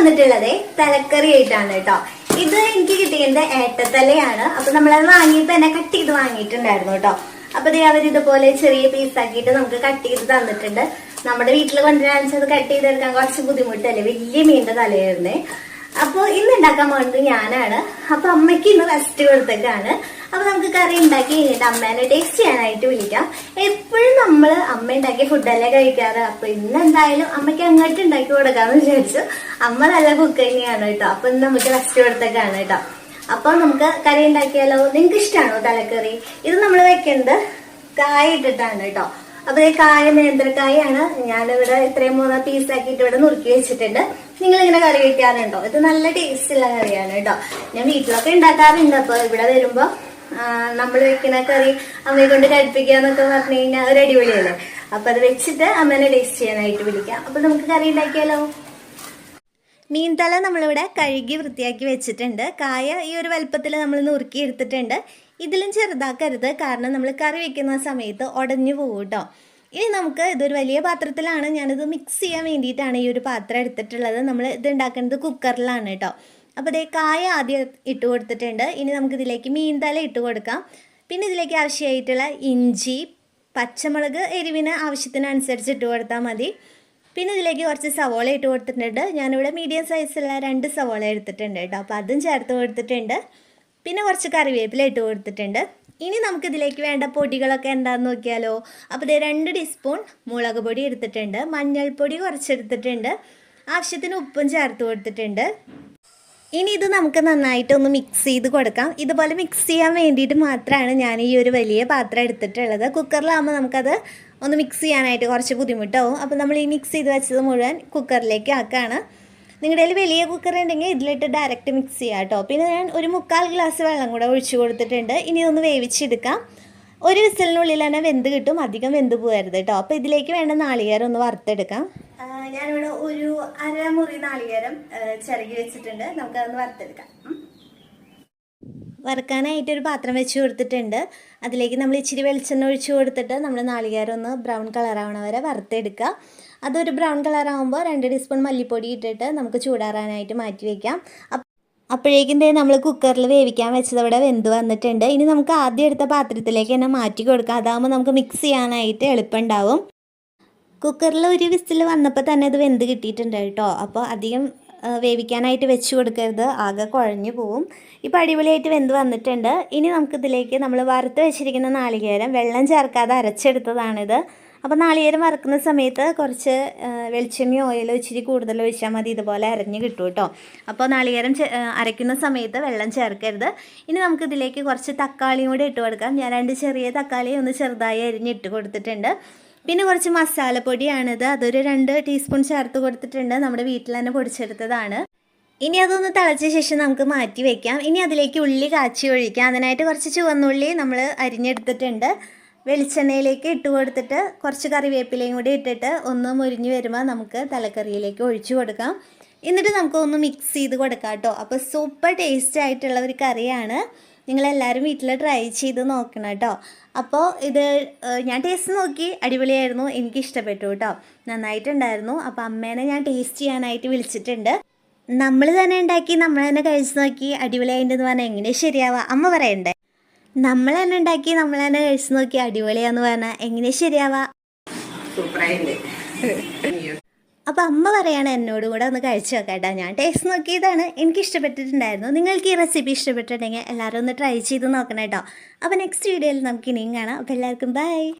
വന്നിട്ടുള്ളത് തലക്കറി ആയിട്ടാണ് കേട്ടോ. ഇത് എനിക്ക് കിട്ടിയത് ഏട്ടത്തലയാണ് അപ്പൊ നമ്മളത് വാങ്ങിയിട്ട് തന്നെ കട്ട് ചെയ്ത് വാങ്ങിയിട്ടുണ്ടായിരുന്നു കേട്ടോ. അപ്പൊ ദേ അവർ ഇതുപോലെ ചെറിയ പീസ് ആക്കിയിട്ട് നമുക്ക് കട്ട് ചെയ്ത് തന്നിട്ടുണ്ട്. നമ്മുടെ വീട്ടിൽ കൊണ്ടുവരാൻ അത് കട്ട് ചെയ്തെടുക്കാൻ കുറച്ച് ബുദ്ധിമുട്ടല്ലേ? വലിയ മീനിന്റെ തലയായിരുന്നേ. അപ്പൊ ഇന്ന് ഉണ്ടാക്കാൻ പോകുന്നത് ഞാനാണ്. അപ്പൊ അമ്മയ്ക്ക് ഇന്ന് റെസ്റ്റ് കൊടുത്തേക്കാണ് അപ്പൊ നമുക്ക് കറി ഉണ്ടാക്കി കഴിഞ്ഞിട്ട് അമ്മേനെ ടേസ്റ്റ് ചെയ്യാനായിട്ട് വിളിക്കാം. എപ്പോഴും നമ്മൾ അമ്മ ഉണ്ടാക്കിയ ഫുഡല്ലേ കഴിക്കാറ്? അപ്പൊ ഇന്ന് എന്തായാലും അമ്മയ്ക്ക് അങ്ങോട്ട് ഉണ്ടാക്കി കൊടുക്കാന്ന് വിചാരിച്ചു. അമ്മ നല്ല കുക്ക് തന്നെയാണ് കേട്ടോ. അപ്പൊ ഇന്ന് നമുക്ക് റെസ്റ്റ് കൊടുത്തേക്കാണ് കേട്ടോ. അപ്പൊ നമുക്ക് കറി ഉണ്ടാക്കിയാലോ നിങ്ങൾക്ക് ഇഷ്ടമാണോ തലക്കറി? ഇത് നമ്മൾ വെക്കുന്നത് കായ ഇട്ടിട്ടാണ് കേട്ടോ. അപ്പൊ കായ നേന്ത്രക്കായാണ് ഞാനിവിടെ ഇത്രയും മൂന്ന് പീസ് ആക്കിയിട്ട് ഇവിടെ നുറുക്കി വെച്ചിട്ടുണ്ട്. നിങ്ങൾ ഇങ്ങനെ കറി വെക്കാറുണ്ടോ? ഇത് നല്ല ടേസ്റ്റ് ഉള്ള കറിയാണ് കേട്ടോ. ഞാൻ വീട്ടിലൊക്കെ ഉണ്ടാക്കാറുണ്ട്. അപ്പൊ ഇവിടെ വരുമ്പോ നമ്മൾ വെക്കുന്ന കറി അമ്മയെ കൊണ്ട് കഴിപ്പിക്കുക എന്നൊക്കെ പറഞ്ഞു കഴിഞ്ഞാൽ ഒരു അടിപൊളിയല്ലേ? അപ്പൊ അത് വെച്ചിട്ട് അമ്മേനെ ടേസ്റ്റ് ചെയ്യാനായിട്ട് വിളിക്കാം. അപ്പൊ നമുക്ക് കറി ഉണ്ടാക്കിയാലോ? മീൻതല നമ്മളിവിടെ കഴുകി വൃത്തിയാക്കി വെച്ചിട്ടുണ്ട്. കായ ഈ ഒരു വലുപ്പത്തിൽ നമ്മൾ നുറുക്കി എടുത്തിട്ടുണ്ട്. ഇതിലും ചെറുതാക്കരുത്. കാരണം നമ്മൾ കറി വെക്കുന്ന സമയത്ത് ഉടഞ്ഞു പോകും കേട്ടോ ഇനി നമുക്ക് ഇതൊരു വലിയ പാത്രത്തിലാണ് ഞാനിത് മിക്സ് ചെയ്യാൻ വേണ്ടിയിട്ടാണ് ഈ ഒരു പാത്രം എടുത്തിട്ടുള്ളത്. നമ്മൾ ഇത് ഉണ്ടാക്കുന്നത് കുക്കറിലാണ് കേട്ടോ അപ്പോൾ ഇതേ കായ ആദ്യം ഇട്ട് കൊടുത്തിട്ടുണ്ട്. ഇനി നമുക്കിതിലേക്ക് മീൻതല ഇട്ട് കൊടുക്കാം. പിന്നെ ഇതിലേക്ക് ആവശ്യമായിട്ടുള്ള ഇഞ്ചി പച്ചമുളക് എരിവിന് ആവശ്യത്തിനനുസരിച്ച് ഇട്ട് കൊടുത്താൽ മതി. പിന്നെ ഇതിലേക്ക് കുറച്ച് സവോള ഇട്ട് കൊടുത്തിട്ടുണ്ട്. ഞാനിവിടെ മീഡിയം സൈസുള്ള രണ്ട് സവോള എടുത്തിട്ടുണ്ട് കേട്ടോ അപ്പോൾ അതും ചേർത്ത് കൊടുത്തിട്ടുണ്ട്. പിന്നെ കുറച്ച് കറിവേപ്പില ഇട്ട് കൊടുത്തിട്ടുണ്ട്. ഇനി നമുക്കിതിലേക്ക് വേണ്ട പൊടികളൊക്കെ എന്താണെന്ന് നോക്കിയാലോ? അപ്പോൾ ഇത് രണ്ട് ടീസ്പൂൺ മുളക് പൊടി എടുത്തിട്ടുണ്ട്. മഞ്ഞൾപ്പൊടി കുറച്ചെടുത്തിട്ടുണ്ട് ആവശ്യത്തിന് ഉപ്പും ചേർത്ത് കൊടുത്തിട്ടുണ്ട്. ഇനി ഇത് നമുക്ക് നന്നായിട്ടൊന്ന് മിക്സ് ചെയ്ത് കൊടുക്കാം. ഇതുപോലെ മിക്സ് ചെയ്യാൻ വേണ്ടിയിട്ട് മാത്രമാണ് ഞാൻ ഈ ഒരു വലിയ പാത്രം എടുത്തിട്ടുള്ളത്. കുക്കറിലാകുമ്പോൾ നമുക്കത് ഒന്ന് മിക്സ് ചെയ്യാനായിട്ട് കുറച്ച് ബുദ്ധിമുട്ടാവും. അപ്പോൾ നമ്മൾ ഈ മിക്സ് ചെയ്ത് വെച്ചത് മുഴുവൻ കുക്കറിലേക്ക് ആക്കുകയാണ് നിങ്ങളുടെ കയ്യിൽ വലിയ കുക്കർ ഉണ്ടെങ്കിൽ ഇതിലിട്ട് ഡയറക്റ്റ് മിക്സ് ചെയ്യാം കേട്ടോ. പിന്നെ ഞാൻ ഒരു മുക്കാൽ ഗ്ലാസ് വെള്ളം കൂടെ ഒഴിച്ചു കൊടുത്തിട്ടുണ്ട്. ഇനി ഒന്ന് വേവിച്ചെടുക്കാം. ഒരു വിസലിനുള്ളിൽ തന്നെ വെന്ത് കിട്ടും. അധികം വെന്ത് പോകരുത് കേട്ടോ. അപ്പോൾ ഇതിലേക്ക് വേണ്ട നാളികേരം ഒന്ന് വറുത്തെടുക്കാം. ഞാനിവിടെ ഒരു അരമുറി നാളികേരം ചിരകി വെച്ചിട്ടുണ്ട്. നമുക്കതൊന്ന് വറുത്തെടുക്കാം. വറുക്കാനായിട്ട് ഒരു പാത്രം വെച്ച് കൊടുത്തിട്ടുണ്ട്. അതിലേക്ക് നമ്മൾ ഇച്ചിരി വെളിച്ചെണ്ണ ഒഴിച്ച് കൊടുത്തിട്ട് നമ്മൾ നാളികേരം ഒന്ന് ബ്രൗൺ കളറാവണ വരെ വറുത്തെടുക്കുക അതൊരു ബ്രൗൺ കളറാകുമ്പോൾ രണ്ട് ടീസ്പൂൺ മല്ലിപ്പൊടി ഇട്ടിട്ട് നമുക്ക് ചൂടാറാനായിട്ട് മാറ്റി വയ്ക്കാം അപ്പോഴേക്കും നമ്മൾ കുക്കറിൽ വേവിക്കാൻ വെച്ചത് ഇവിടെ വെന്ത് വന്നിട്ടുണ്ട്. ഇനി നമുക്ക് ആദ്യം എടുത്ത പാത്രത്തിലേക്ക് തന്നെ മാറ്റി കൊടുക്കാം. അതാകുമ്പോൾ നമുക്ക് മിക്സ് ചെയ്യാനായിട്ട് എളുപ്പമുണ്ടാവും കുക്കറിൽ ഒരു വിസിൽ വന്നപ്പോൾ തന്നെ അത് വെന്ത് കിട്ടിയിട്ടുണ്ട് കേട്ടോ. അപ്പോൾ അധികം വേവിക്കാനായിട്ട് വെച്ച് കൊടുക്കരുത്. ആകെ കുഴഞ്ഞു പോവും. ഇപ്പോൾ അടിപൊളിയായിട്ട് വെന്ത് വന്നിട്ടുണ്ട്. ഇനി നമുക്കിതിലേക്ക് നമ്മൾ വറുത്ത് വെച്ചിരിക്കുന്ന നാളികേരം വെള്ളം ചേർക്കാതെ അരച്ചെടുത്തതാണിത്. അപ്പോൾ നാളികേരം വറുക്കുന്ന സമയത്ത് കുറച്ച് വെളിച്ചെണ്ണ ഓയിലോ ഇച്ചിരി കൂടുതൽ ഒഴിച്ചാൽ മതി. ഇതുപോലെ അരഞ്ഞ് കിട്ടും കേട്ടോ അപ്പോൾ നാളികേരം അരയ്ക്കുന്ന സമയത്ത് വെള്ളം ചേർക്കരുത്. ഇനി നമുക്ക് ഇതിലേക്ക് കുറച്ച് തക്കാളിയും കൂടി ഇട്ട് കൊടുക്കാം. ഞാൻ രണ്ട് ചെറിയ തക്കാളി ഒന്ന് ചെറുതായി അരിഞ്ഞ് ഇട്ട് കൊടുത്തിട്ടുണ്ട്. പിന്നെ കുറച്ച് മസാലപ്പൊടിയാണിത് അതൊരു രണ്ട് ടീസ്പൂൺ ചേർത്ത് കൊടുത്തിട്ടുണ്ട്. നമ്മുടെ വീട്ടിൽ തന്നെ പൊടിച്ചെടുത്തതാണ്. ഇനി അതൊന്ന് തിളച്ച ശേഷം നമുക്ക് മാറ്റി വെക്കാം. ഇനി അതിലേക്ക് ഉള്ളി കാച്ചി ഒഴിക്കാം. അതിനായിട്ട് കുറച്ച് ചുവന്നുള്ളി നമ്മൾ അരിഞ്ഞെടുത്തിട്ടുണ്ട്. വെളിച്ചെണ്ണയിലേക്ക് ഇട്ട് കൊടുത്തിട്ട് കുറച്ച് കറിവേപ്പിലയും കൂടി ഇട്ടിട്ട് ഒന്ന് മുരിഞ്ഞ് വരുമ്പോൾ നമുക്ക് തലക്കറിയിലേക്ക് ഒഴിച്ചു കൊടുക്കാം. എന്നിട്ട് നമുക്ക് ഒന്ന് മിക്സ് ചെയ്ത് കൊടുക്കാം കേട്ടോ. അപ്പോൾ സൂപ്പർ ടേസ്റ്റ് ആയിട്ടുള്ള ഒരു കറിയാണ്. നിങ്ങളെല്ലാവരും വീട്ടിൽ ട്രൈ ചെയ്ത് നോക്കണം കേട്ടോ. അപ്പോൾ ഇത് ഞാൻ ടേസ്റ്റ് നോക്കി. അടിപൊളിയായിരുന്നു. എനിക്ക് ഇഷ്ടപ്പെട്ടു കേട്ടോ. നന്നായിട്ടുണ്ടായിരുന്നു. അപ്പോൾ അമ്മേനെ ഞാൻ ടേസ്റ്റ് ചെയ്യാനായിട്ട് വിളിച്ചിട്ടുണ്ട്. നമ്മൾ തന്നെ ഉണ്ടാക്കി നമ്മൾ തന്നെ കഴിച്ച് നോക്കി. അടിപൊളിയായിട്ടെന്ന് പറഞ്ഞാൽ എങ്ങനെ ശരിയാവുക അമ്മ പറയണ്ടേ? നമ്മൾ തന്നെ ഉണ്ടാക്കി നമ്മൾ തന്നെ കഴിച്ച് നോക്കി അടിപൊളിയാന്ന് പറഞ്ഞാൽ എങ്ങനെ ശരിയാവാ? അപ്പൊ അമ്മ പറയാണ് എന്നോട് കൂടെ ഒന്ന് കഴിച്ചു നോക്കാട്ടോ. ഞാൻ ടേസ്റ്റ് നോക്കിയതാണ് എനിക്ക് ഇഷ്ടപ്പെട്ടിട്ടുണ്ടായിരുന്നു. നിങ്ങൾക്ക് ഈ റെസിപ്പി ഇഷ്ടപ്പെട്ടിട്ടുണ്ടെങ്കിൽ എല്ലാവരും ഒന്ന് ട്രൈ ചെയ്ത് നോക്കണം കേട്ടോ അപ്പോൾ നെക്സ്റ്റ് വീഡിയോയിൽ നമുക്ക് ഇനിയും കാണാം. അപ്പോൾ എല്ലാവർക്കും ബൈ